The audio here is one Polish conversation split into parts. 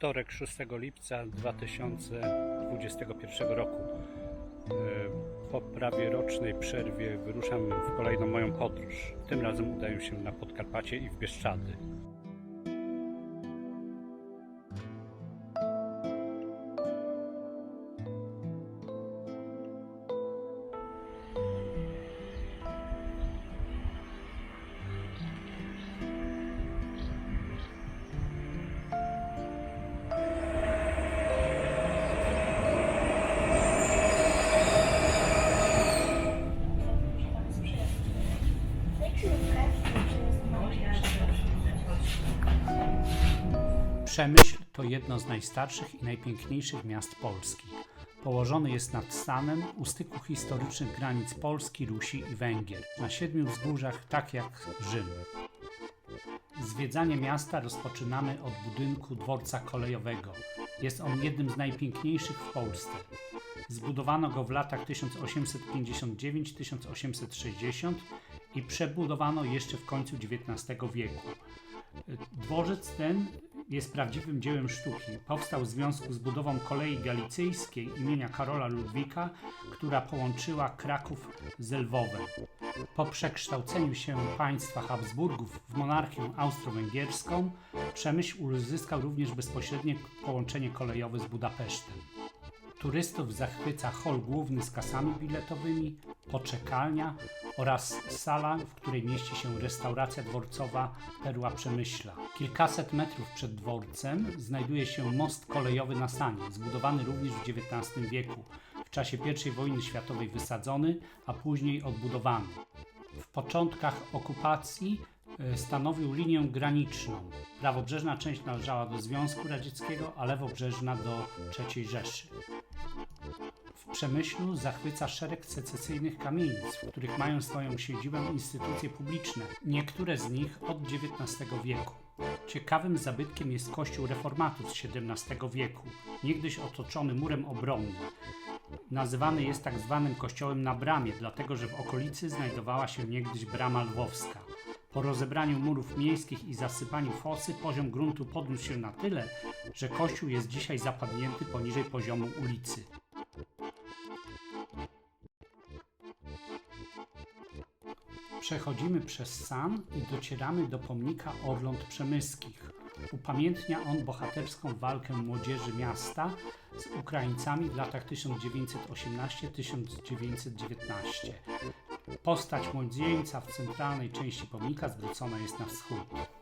wtorek 6 lipca 2021 roku. E, Po prawie rocznej przerwie wyruszam w kolejną moją podróż. Tym razem udaję się na Podkarpacie i w Bieszczady. Przemyśl to jedno z najstarszych i najpiękniejszych miast Polski. Położony jest nad Stanem u styku historycznych granic Polski, Rusi i Węgier, na siedmiu wzgórzach, tak jak Rzym. Zwiedzanie miasta rozpoczynamy od budynku dworca kolejowego. Jest on jednym z najpiękniejszych w Polsce. Zbudowano go w latach 1859-1860 i przebudowano jeszcze w końcu XIX wieku. Dworzec ten jest prawdziwym dziełem sztuki. Powstał w związku z budową kolei galicyjskiej imienia Karola Ludwika, która połączyła Kraków z Lwowem. Po przekształceniu się państwa Habsburgów w monarchię austro-węgierską, Przemyśl uzyskał również bezpośrednie połączenie kolejowe z Budapesztem. Turystów zachwyca hol główny z kasami biletowymi, poczekalnia oraz sala, w której mieści się restauracja dworcowa Perła Przemyśla. Kilkaset metrów przed dworcem znajduje się most kolejowy na Sanie, zbudowany również w XIX wieku, w czasie I wojny światowej wysadzony, a później odbudowany. W początkach okupacji e, stanowił linię graniczną. Prawobrzeżna część należała do Związku Radzieckiego, a lewobrzeżna do III Rzeszy. Przemyślu zachwyca szereg secesyjnych kamienic, w których mają swoją siedzibę instytucje publiczne, niektóre z nich od XIX wieku. Ciekawym zabytkiem jest kościół reformatów z XVII wieku, niegdyś otoczony murem obronnym. Nazywany jest tak zwanym kościołem na bramie, dlatego że w okolicy znajdowała się niegdyś brama lwowska. Po rozebraniu murów miejskich i zasypaniu fosy poziom gruntu podniósł się na tyle, że kościół jest dzisiaj zapadnięty poniżej poziomu ulicy. Przechodzimy przez San i docieramy do pomnika Orląt Przemyskich. Upamiętnia on bohaterską walkę młodzieży miasta z Ukraińcami w latach 1918-1919. Postać młodzieńca w centralnej części pomnika zwrócona jest na wschód.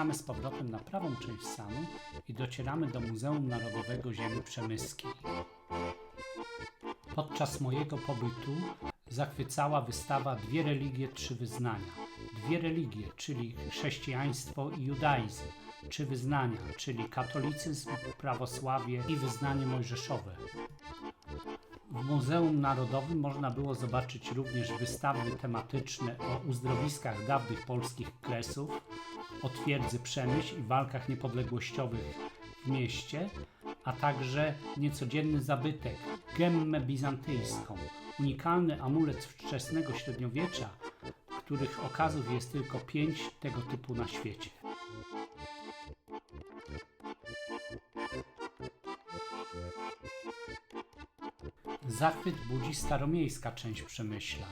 Wracamy z powrotem na prawą część Sanu i docieramy do Muzeum Narodowego Ziemi Przemyskiej. Podczas mojego pobytu zachwycała wystawa Dwie religie, trzy wyznania. Dwie religie, czyli chrześcijaństwo i judaizm, trzy wyznania, czyli katolicyzm, prawosławie i wyznanie mojżeszowe. W Muzeum Narodowym można było zobaczyć również wystawy tematyczne o uzdrowiskach dawnych polskich kresów, o twierdzy Przemyśl i walkach niepodległościowych w mieście, a także niecodzienny zabytek, gemmę bizantyjską, unikalny amulet wczesnego średniowiecza, których okazów jest tylko pięć tego typu na świecie. Zachwyt budzi staromiejska część Przemyśla.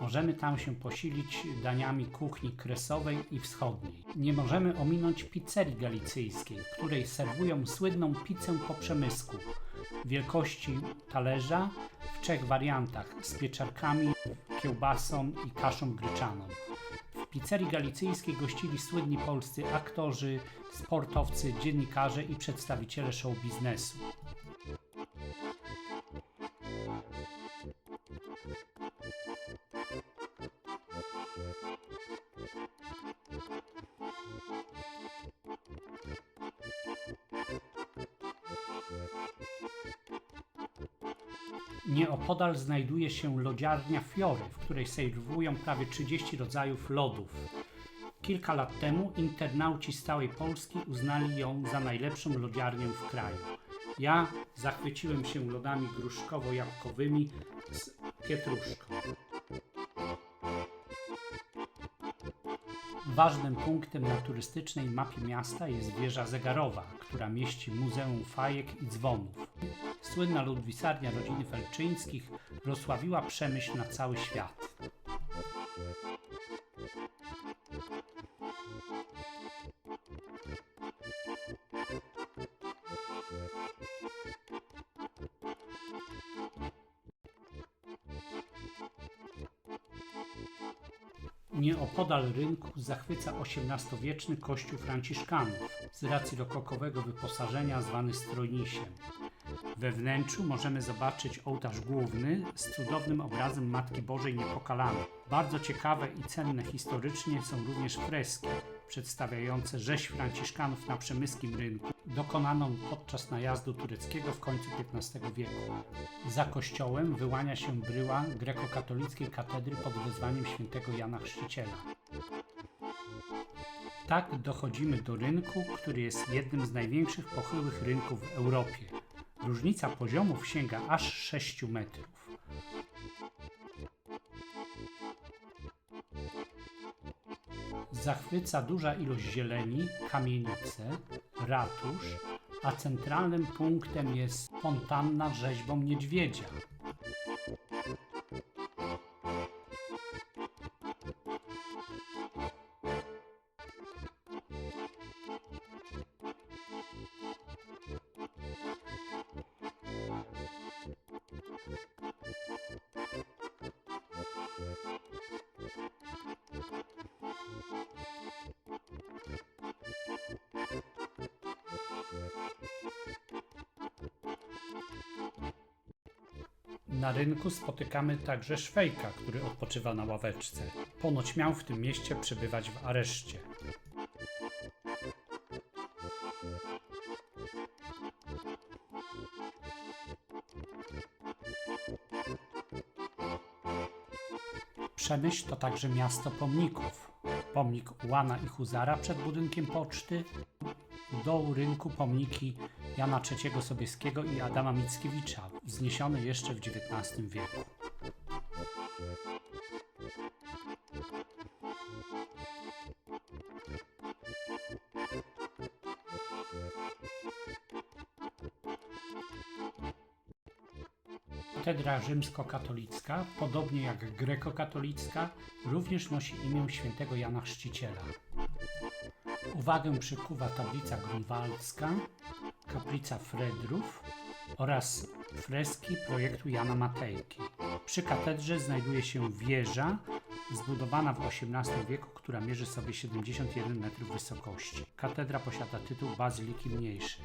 Możemy tam się posilić daniami kuchni kresowej i wschodniej. Nie możemy ominąć pizzerii galicyjskiej, w której serwują słynną pizzę po przemysku. Wielkości talerza w trzech wariantach z pieczarkami, kiełbasą i kaszą gryczaną. W pizzerii galicyjskiej gościli słynni polscy aktorzy, sportowcy, dziennikarze i przedstawiciele show biznesu. Nieopodal znajduje się lodziarnia Fiory, w której serwują prawie 30 rodzajów lodów. Kilka lat temu internauci z całej Polski uznali ją za najlepszą lodziarnię w kraju. Ja zachwyciłem się lodami gruszkowo-jabłkowymi z pietruszką. Ważnym punktem na turystycznej mapie miasta jest wieża zegarowa, która mieści Muzeum Fajek i Dzwonów. Słynna ludwisarnia rodziny Felczyńskich rozsławiła przemyśl na cały świat. Nieopodal rynku zachwyca XVIII kościół franciszkanów z racji rokokowego wyposażenia zwany strojnisiem. We wnętrzu możemy zobaczyć ołtarz główny z cudownym obrazem Matki Bożej Niepokalanej. Bardzo ciekawe i cenne historycznie są również freski przedstawiające rzeź franciszkanów na przemyskim rynku, dokonaną podczas najazdu tureckiego w końcu XV wieku. Za kościołem wyłania się bryła grekokatolickiej katedry pod wezwaniem świętego Jana Chrzciciela. Tak dochodzimy do rynku, który jest jednym z największych pochyłych rynków w Europie. Różnica poziomów sięga aż 6 metrów. Zachwyca duża ilość zieleni, kamienice, ratusz, a centralnym punktem jest fontanna rzeźbą niedźwiedzia. Na rynku spotykamy także Szwejka, który odpoczywa na ławeczce. Ponoć miał w tym mieście przebywać w areszcie. Przemyśl to także miasto pomników. Pomnik Łana i Huzara przed budynkiem poczty, dołu rynku pomniki Jana III Sobieskiego i Adama Mickiewicza, wzniesione jeszcze w XIX wieku. Katedra rzymskokatolicka, podobnie jak grekokatolicka, również nosi imię świętego Jana Chrzciciela. Uwagę przykuwa tablica grunwaldzka, kaplica Fredrów oraz freski projektu Jana Matejki. Przy katedrze znajduje się wieża zbudowana w XVIII wieku, która mierzy sobie 71 metrów wysokości. Katedra posiada tytuł Bazyliki Mniejszej.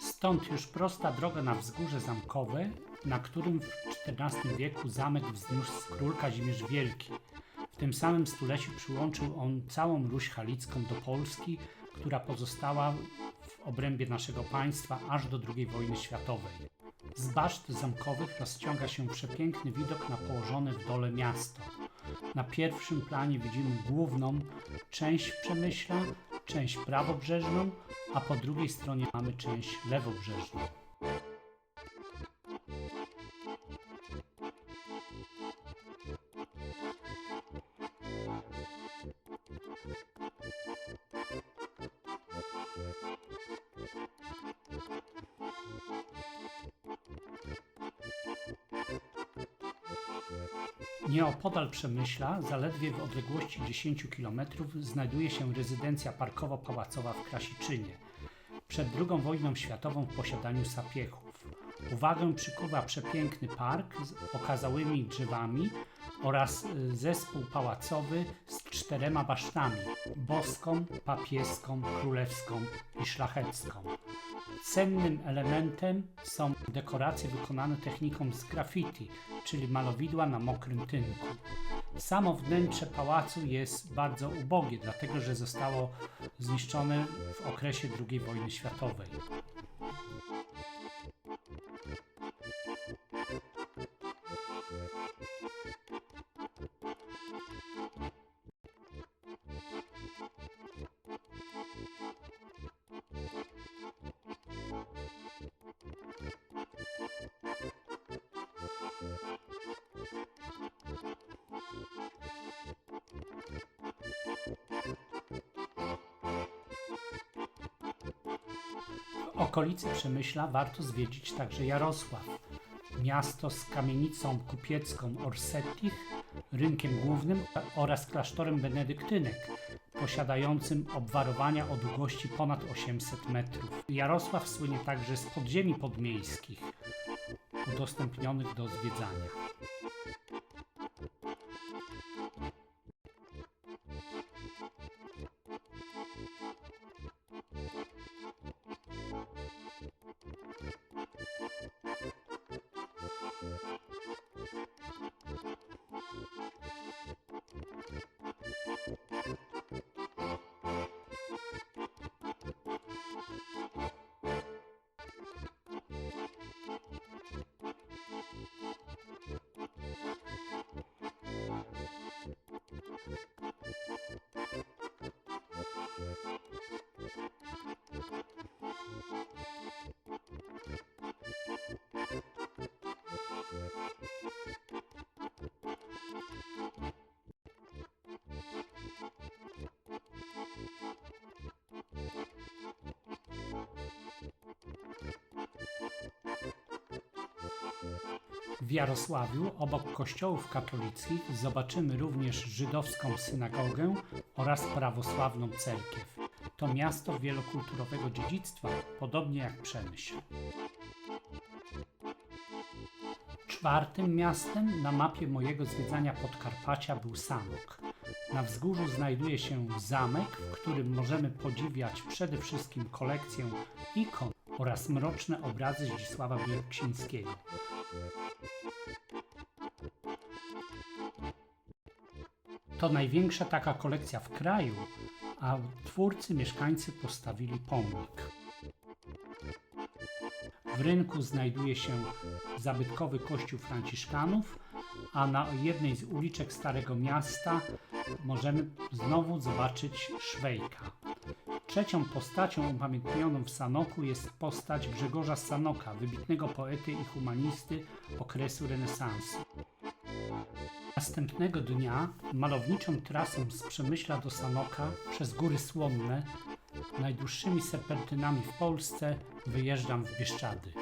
Stąd już prosta droga na wzgórze zamkowe, na którym w XIV wieku zamek wzniósł król Kazimierz Wielki. Tym samym stuleciu przyłączył on całą Ruś Halicką do Polski, która pozostała w obrębie naszego państwa aż do II wojny światowej. Z baszt zamkowych rozciąga się przepiękny widok na położone w dole miasto. Na pierwszym planie widzimy główną część Przemyśla, część prawobrzeżną, a po drugiej stronie mamy część lewobrzeżną. Nieopodal Przemyśla, zaledwie w odległości 10 km, znajduje się rezydencja parkowo-pałacowa w Krasiczynie, przed II wojną światową w posiadaniu sapiechów. Uwagę przykuwa przepiękny park z okazałymi drzewami oraz y, zespół pałacowy z czterema basztami boską, papieską, królewską i szlachecką. Cennym elementem są dekoracje wykonane techniką z graffiti, czyli malowidła na mokrym tynku. Samo wnętrze pałacu jest bardzo ubogie, dlatego że zostało zniszczone w okresie II wojny światowej. Okolicy Przemyśla warto zwiedzić także Jarosław, miasto z kamienicą kupiecką Orsettich, rynkiem głównym oraz klasztorem benedyktynek, posiadającym obwarowania o długości ponad 800 metrów. Jarosław słynie także z podziemi podmiejskich, udostępnionych do zwiedzania. W Jarosławiu, obok kościołów katolickich, zobaczymy również żydowską synagogę oraz prawosławną cerkiew. To miasto wielokulturowego dziedzictwa, podobnie jak Przemyśl. Czwartym miastem na mapie mojego zwiedzania Podkarpacia był Sanok. Na wzgórzu znajduje się zamek, w którym możemy podziwiać przede wszystkim kolekcję ikon oraz mroczne obrazy Zdzisława Wierksińskiego. To największa taka kolekcja w kraju, a twórcy mieszkańcy postawili pomnik. W rynku znajduje się zabytkowy kościół Franciszkanów, a na jednej z uliczek Starego Miasta możemy znowu zobaczyć Szwejka. Trzecią postacią upamiętnioną w Sanoku jest postać Grzegorza Sanoka, wybitnego poety i humanisty okresu renesansu. Następnego dnia malowniczą trasą z Przemyśla do Sanoka przez Góry Słomne, najdłuższymi serpentynami w Polsce, wyjeżdżam w Bieszczady.